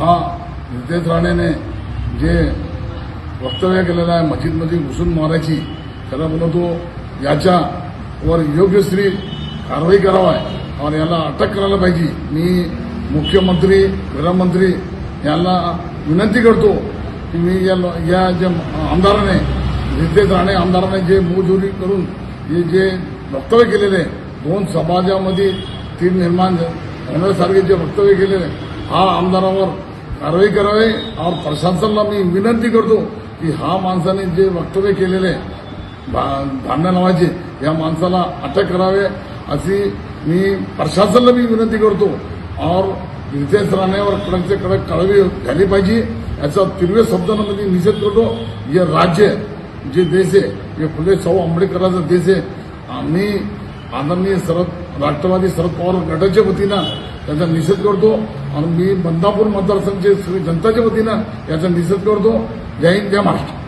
हा नितेश राणेने जे वक्तव्य केलेलं आहे मस्जिदमध्ये घुसून मारायची त्याला म्हणतो याच्यावर योग्यश्री कारवाई करावा आहे आणि याला अटक करायला पाहिजे. मी मुख्यमंत्री गृहमंत्री यांना विनंती करतो की मी या या ज्या आमदाराने नितेश राणे आमदाराने जे मोजोरी करून हे जे वक्तव्य केलेले दोन समाजामध्ये तीन निर्माण होण्यासारखे जे वक्तव्य केलेले हा आमदारावर कारवाई करावी. और प्रशासनाला मी विनंती करतो की हा माणसाने जे वक्तव्य केलेले भा- भांडण लावायचे या माणसाला अटक करावे अशी मी प्रशासनाला मी विनंती करतो. और रितेश राणेवर कडकचे कडक कारवाई झाली पाहिजे याचा तीव्र शब्दांमध्ये निषेध करतो. हे राज्य जे देश आहे हे फुले शाहू आंबेडकरांचा देश आहे. आम्ही आदरणीय शरद राष्ट्रवादी शरद पवार गटाच्या वतीनं त्याचा निषेध करतो. आणि मी बंदापूर मतदारसंघाचे सगळी जनताच्या वतीनं याचा निषेध करतो. जय हिंद जय महाराष्ट्र.